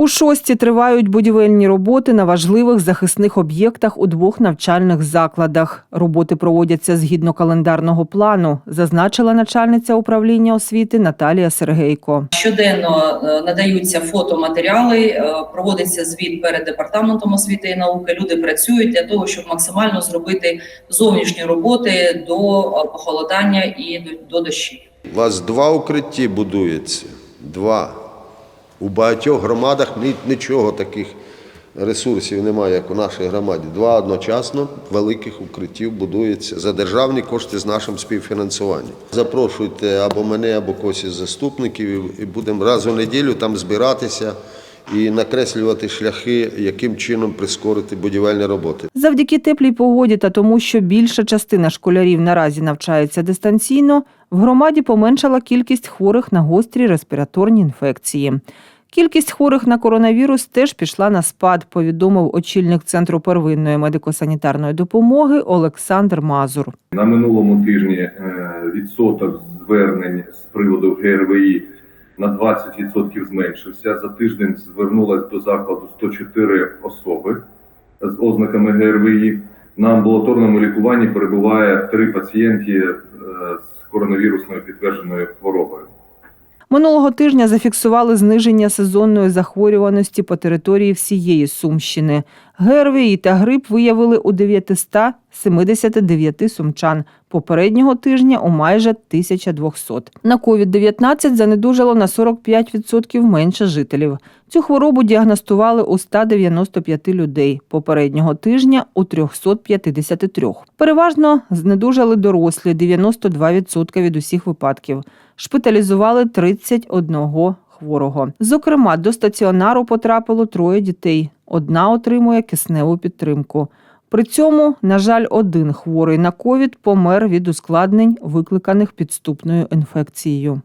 У шості тривають будівельні роботи на важливих захисних об'єктах у двох навчальних закладах. Роботи проводяться згідно календарного плану, зазначила начальниця управління освіти Наталія Сергейко. Щоденно е, надаються фотоматеріали, е, проводиться звіт перед департаментом освіти і науки. Люди працюють для того, щоб максимально зробити зовнішні роботи до е, похолодання і до, до дощів. У вас два укритті будується. Два. У багатьох громадах нічого таких ресурсів немає, як у нашій громаді. Два одночасно великих укриттів будується за державні кошти з нашим співфінансуванням. Запрошуйте або мене, або когось із заступників, і будемо раз у неділю там збиратися і накреслювати шляхи, яким чином прискорити будівельні роботи. Завдяки теплій погоді та тому, що більша частина школярів наразі навчається дистанційно, в громаді поменшала кількість хворих на гострі респіраторні інфекції. Кількість хворих на коронавірус теж пішла на спад, повідомив очільник центру первинної медико-санітарної допомоги Олександр Мазур. На минулому тижні е, відсоток звернень з приводу ГРВІ на 20% зменшився. За тиждень звернулось до закладу 104 особи з ознаками ГРВІ. На амбулаторному лікуванні перебуває три пацієнти е, з коронавірусною підтвердженою хворобою. Минулого тижня зафіксували зниження сезонної захворюваності по території всієї Сумщини. ГРВІ та грип виявили у 979 сумчан. Попереднього тижня у майже 1200. На COVID-19 занедужало на 45% менше жителів. Цю хворобу діагностували у 195 людей. Попереднього тижня у 353. Переважно знедужали дорослі 92% від усіх випадків. Шпиталізували 31 хворого. Зокрема, до стаціонару потрапило троє дітей. Одна отримує кисневу підтримку. При цьому, на жаль, один хворий на ковід помер від ускладнень, викликаних підступною інфекцією.